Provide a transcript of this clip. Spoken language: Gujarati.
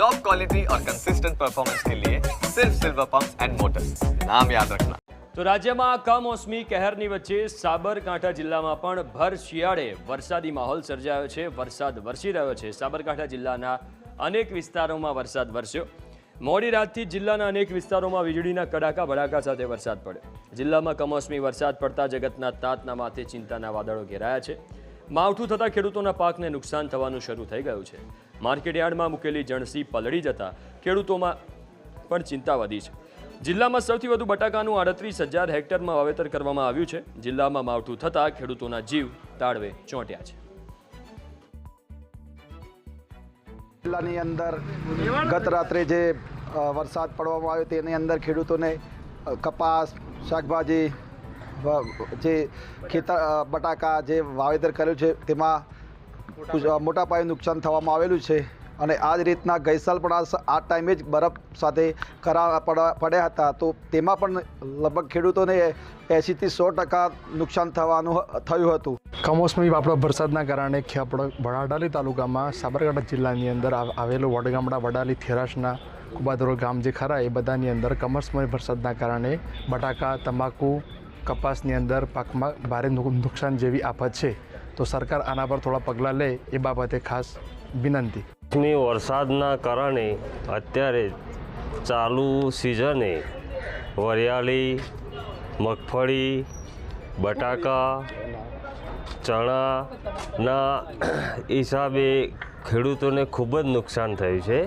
टॉप क्वालिटी और कंसिस्टेंट परफॉर्मेंस के लिए सिर्फ सिल्वर पंप एंड मोटर्स नाम याद रखना તો રાજ્યમાં કમોસમી કહેરની વચ્ચે સાબરકાંઠા જિલ્લામાં પણ ભર શિયાળે વરસાદી માહોલ સર્જાયો છે વરસાદ વરસી રહ્યો છે સાબરકાંઠા જિલ્લાના અનેક વિસ્તારોમાં વરસાદ વરસ્યો મોડી રાતથી જ જિલ્લાના અનેક વિસ્તારોમાં વીજળીના કડાકા ભડાકા સાથે વરસાદ પડ્યો જિલ્લામાં કમોસમી વરસાદ પડતા જગતના તાતના માથે ચિંતાના વાદળો ઘેરાયા છે માવઠું થતાં ખેડૂતોના પાકને નુકસાન થવાનું શરૂ થઈ ગયું છે. માર્કેટયાર્ડમાં મૂકેલી જણસી પલળી જતા ખેડૂતોમાં પણ ચિંતા વધી છે. જિલ્લામાં સૌથી વધુ બટાકાનું આડત્રીસ હજાર હેક્ટરમાં વાવેતર કરવામાં આવ્યું છે. જિલ્લામાં માવઠું થતાં ખેડૂતોના જીવ તાળવે ચોંટ્યા છે. જિલ્લાની અંદર ગત રાત્રે જે વરસાદ પડવામાં આવ્યો તેની અંદર ખેડૂતોને કપાસ, શાકભાજી જે ખેતર બટાકા જે વાવેતર કર્યું છે તેમાં મોટા પાયે. નુકસાન થવામાં આવેલું છે. અને આ જ રીતના ગઈ સાલ પણ આ આ ટાઈમે જ બરફ સાથે કરા પડા- પડ્યા હતા. તો તેમાં પણ લગભગ ખેડૂતોને એંશીથી સો ટકા નુકસાન થવાનું થયું હતું. કમોસમી આપણા વરસાદના કારણે વડાલી તાલુકામાં સાબરકાંઠા જિલ્લાની અંદર આવેલું વડગામડા વડાલી થેરાસના કુબાદરો ગામ જે ખરા એ બધાની અંદર કમોસમી વરસાદના કારણે બટાકા તમાકુ કપાસની અંદર પાકમાં ભારે નુકસાન જેવી આફત છે. તો સરકાર આના પર થોડા પગલાં લે એ બાબતે ખાસ વિનંતી. વરસાદના કારણે અત્યારે ચાલુ સિઝને વરિયાળી, મગફળી, બટાકા ચણાના હિસાબે ખેડૂતોને ખૂબ જ નુકસાન થયું છે.